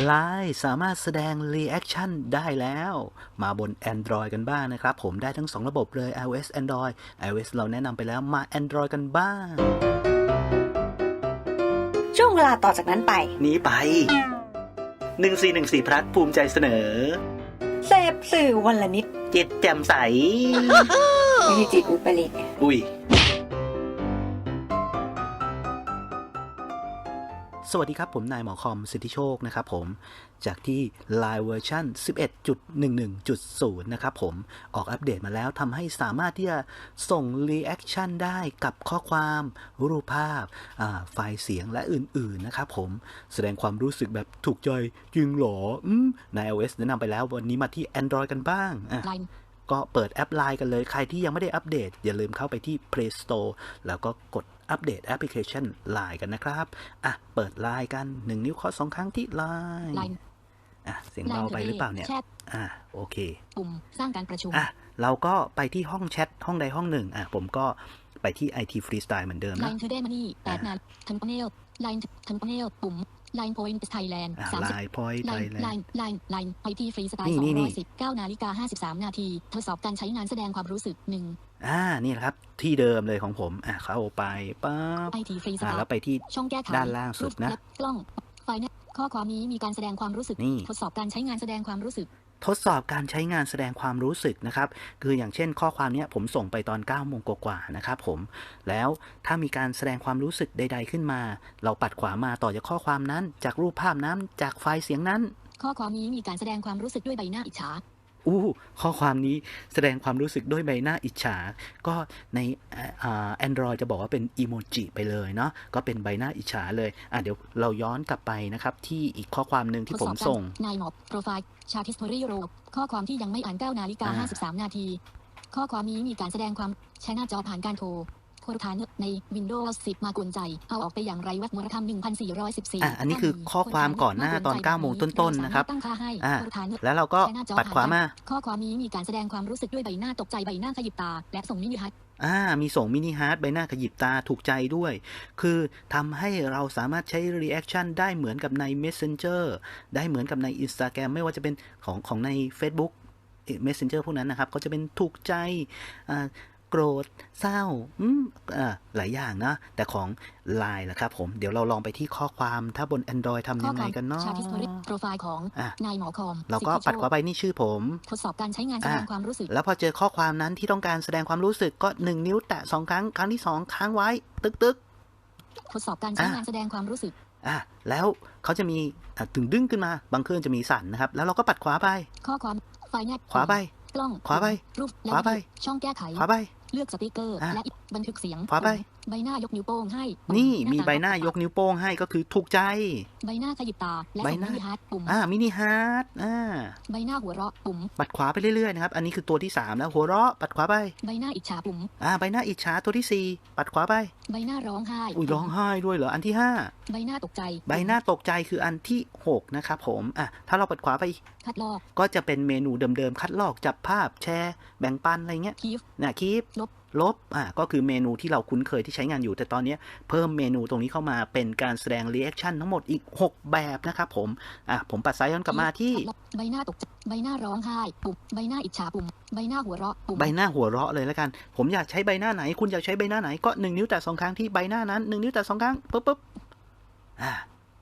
Line สามารถแสดง Reaction ได้แล้ว มาบน Android กันบ้างนะครับ ผมได้ทั้ง 2 ระบบเลย iOS Android iOS เราแนะนำไปแล้วมา Android กันบ้าง ช่วงเวลาต่อจากนั้นไป นี้ไป 1414พลัดภูมิใจเสนอ เสพสื่อวันละนิด จิตแจ่มใสไม่ใช่จิตอุปริตอุ้ย สวัสดีครับ ผมนายหมอคอมสิทธิโชคนะครับผมจากที่ Line เวอร์ชัน11.11.0 นะครับผมออกอัปเดตมาแล้วทำให้สามารถที่จะส่ง Reaction ได้กับข้อความ รูปภาพไฟล์เสียงและอื่น ๆ นะครับผมแสดงความรู้สึกแบบถูกใจจริงหรอใน iOS แนะนำไปแล้ววันนี้มาที่ Android กันบ้าง ก็เปิดแอป Line กันเลย ใครที่ยังไม่ได้อัปเดต อย่าลืมเข้าไปที่ Play Store แล้วก็กดอัปเดตแอปพลิเคชัน Line กันนะครับ อะ เปิด Line กัน 1 นิ้วเคาะสองครั้งที่ Line Line อะ เสียงเบาไปหรือเปล่าเนี่ยแชทอะ โอเคปุ่มสร้างการประชุม อะ เราก็ไปที่ห้องแชทห้องใดห้องหนึ่ง อะ ผมก็ไปที่ IT Freestyle เหมือนเดิมนะ Line Today Money แปดอ่านาทันปเนล Line ทันปเนลปุ่ม Line Point Thailand อะสามสิบ Line Point Line Thailand Line Line Line ไปที่ฟรีสไตล์นี่สอนี่งนี่ ร้อยสิบเก้านาฬิกาห้าสิบสามนาทีทดสอบการใช้งานแสดงความรู้สึกหนึ่งอ่านี่แหละครับ ที่เดิมเลยของผมอะเข้าไปปั๊บไอทีฟรีสอะไตแล้วล์ไปที่ ช่องแก้ไขด้านล่างสุดนะรูปและกล้องไฟล์เนี่ยข้อความนี้มีการแสดงความรู้สึก นี่ ทดสอบการใช้งานแสดงความรู้สึก ทดสอบการใช้งานแสดงความรู้สึกนะครับ คืออย่างเช่นข้อความนี้ผมส่งไปตอน9โมงกว่าๆนะครับผม แล้วถ้ามีการแสดงความรู้สึกใด ๆขึ้นมา เราปัดขวามาต่อจากข้อความนั้น จากรูปภาพนั้น จากไฟล์เสียงนั้น ข้อความนี้มีการแสดงความรู้สึกด้วยใบหน้าอิจฉา อู้ ข้อความนี้แสดงความรู้สึกด้วยใบหน้าอิจฉา ก็ในแอนดรอยจะบอกว่าเป็นอีโมจิไปเลยเนาะ ก็เป็นใบหน้าอิจฉาเลย อะเดี๋ยวเราย้อนกลับไปนะครับที่อีกข้อความหนึ่งที่ทดผสมอบการส่ง นายหมอบโปรไฟล์ชาติสตอรี่โรข้อความที่ยังไม่อ่าน9นาฬิกาอ่า53 นาที ข้อความนี้มีการแสดงความใช้หน้าจอผ่านการโทร โทรฐานใน Windows 10 มากวนใจ เอาออกไปอย่างไรวัดมรธรรม1414อะอันนี้คือข้อความก่อนหน้าตอน9โมงต้นๆนะครับตั้งค่าให้อะโทรฐานแล้วเราก็ใช้หน้าจอปัดขวามา ข้อความนี้มีการแสดงความรู้สึกด้วยใบหน้าตกใจใบหน้าขยิบตา และส่งมินิฮัทอ่ามีส่งมินิฮาร์ดใบหน้าขยิบตาถูกใจด้วย คือทำให้เราสามารถใช้ Reaction ได้เหมือนกับใน Messenger ได้เหมือนกับใน Instagram ไม่ว่าจะเป็นของของใน Facebook เอ่อ Messenger พวกนั้นนะครับ ก็จะเป็นถูกใจอ่าโกรธ เศร้าอืมอ่า หลายอย่างนะ แต่ของ Line ล่ะครับผม เดี๋ยวเราลองไปที่ข้อความถ้าบน Android ทำข้อยังคไงวามกันเนาะชาติสตอรี่โปรไฟล์ของอะนายหมอคอมเราก็สิทธิโชคปัดขวาไปนี่ชื่อผม ทดสอบการใช้งานแสดงความรู้สึก แล้วพอเจอข้อความนั้นที่ต้องการแสดงความรู้สึกก็หนึ่งนิ้วแตะสองครั้งครั้งที่สองค้างไว้ ตึกตึกทดสอบการใช้อะงานแสดงความรู้สึกอะแล้วเขาจะมีอะถึงดึงขึ้นมาบางเครื่องจะมีสั่นนะครับ แล้วเราก็ปัดขวาไป ข้อความไฟล์แนบขวาไปกล้องขวาไปรูปและขวาไป ช่องแก้ไขขวาไป เลือกสติกเกอร์อะและบันทึกเสียงขวาไป ใบหน้ายกนิ้วโป้งให้ปุ่นี่ามีตาใบหน้ายกนิ้วโป้งให้ก็คือถูกใจ ใบหน้าขยิบตาและใบส่งหน้ามินิฮาร์ดปุ่มอ่ามินิฮาร์ดอ่าใบหน้าหัวเราะปุ่มปัดขวาไปเรื่อยๆนะครับอันนี้คือตัวที่ 3 แล้วหัวเราะปัดขวาไป ใบหน้าอิจฉาปุ่มอ่าใบหน้าอิจฉาตัวที่ 4 ปัดขวาไป ใบหน้าร้องไห้อุ้ยร้องไห้ด้วยเหรออันที่ใบหน้าตกใจ5ใบหน้าตกใจคืออันที่ 6 นะครับผมอะถ้าเราปัดขวาไปคัดลอกก็จะเป็นเมนูเดิมๆคัดลอกจับภาพแชร์ แบ่งปันอะไรเงี้ยคีฟนะคีปลบลบอะก็คือเมนูที่เราคุ้นเคยที่ใช้งานอยู่ แต่ตอนเนี้ยเพิ่มเมนูตรงนี้เข้ามาเป็นการแสดงรีแอคชั่นทั้งหมดอีก 6 แบบนะครับผมอะผมปัดซ้ายย้อนกลับมาที่คัดลอกใบหน้าตกใจใบหน้าร้องไห้ปุ่มใบหน้าอิจฉาปุ่มใบหน้าหัวเราะปุ่มใบหน้าหัวเราะเลยแล้วกัน ผมอยากใช้ใบหน้าไหน คุณอยากใช้ใบหน้าไหนก็หนึ่งนิ้วแตะสองครั้งที่ใบหน้านั้นหนึ่งนิ้วแตะสองครั้งปุ๊บปุ๊บอะ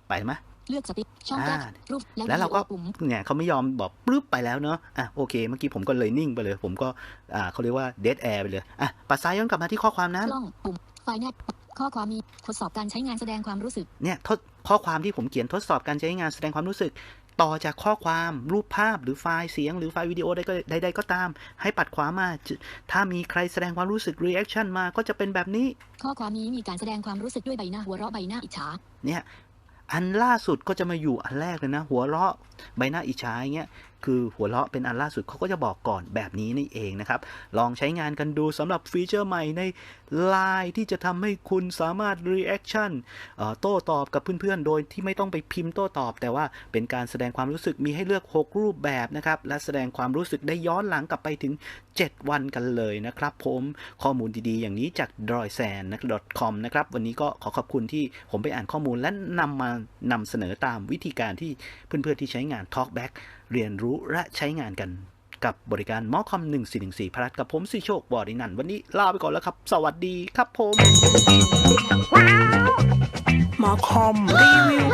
ไปไหม เลือกสติกช่องแก้อ่ารูปและแล้วเราก็วิดีโอปุ่มเนี่ยเขาไม่ยอมบอกปึ๊บไปแล้วเนาะอะโอเค เมื่อกี้ผมก็เลยนิ่งไปเลย ผมก็อ่าเขาเรียกว่าเดดแอร์ไปเลยอะปัดซ้ายย้อนกลับมาที่ข้อความนั้นกล้องปุ่มไฟล์แนบข้อความมีทดสอบการใช้งานแสดงความรู้สึกเนี่ยทดข้อความที่ผมเขียนทดสอบการใช้งานแสดงความรู้สึก ต่อจากข้อความรูปภาพหรือไฟล์เสียง หรือไฟล์วิดีโอใดก็ใดๆก็ตาม ให้ปัดขวามาจะถ้ามีใครแสดงความรู้สึก reaction มาก็จะเป็นแบบนี้ ข้อความนี้มีการแสดงความรู้สึกด้วยใบหน้าหัวเราะใบหน้าอิจฉาเนี่ย อันล่าสุดก็จะมาอยู่อันแรกเลยนะ หัวเราะใบหน้าอิจฉาอย่างเงี้ย คือหัวเราะเป็นอันล่าสุดเขาก็จะบอกก่อนแบบนี้นี่เองนะครับ ลองใช้งานกันดูสำหรับฟีเจอร์ใหม่ใน Line ที่จะทำให้คุณสามารถ Reaction โต้ตอบกับเพื่อนๆ โดยที่ไม่ต้องไปพิมพ์โต้ตอบ แต่ว่าเป็นการแสดงความรู้สึกมีให้เลือก 6 รูปแบบนะครับ และแสดงความรู้สึกได้ย้อนหลังกลับไปถึง 7 วันกันเลยนะครับผมข้อมูลดีๆ อย่างนี้จาก d r o y s a n com นะครับ วันนี้ก็ขอขอบคุณที่ผมไปอ่านข้อมูลและนำมานำเสนอตามวิธีการที่เพื่อนๆที่ใช้งาน Talkback เรียนรู้และใช้งานกันกับบริการมอคอม1414พลัดกับผมสิโชคบอดินันท์วันนี้ลาไปก่อนแล้วครับ สวัสดีครับผมหมอคอมรีวิว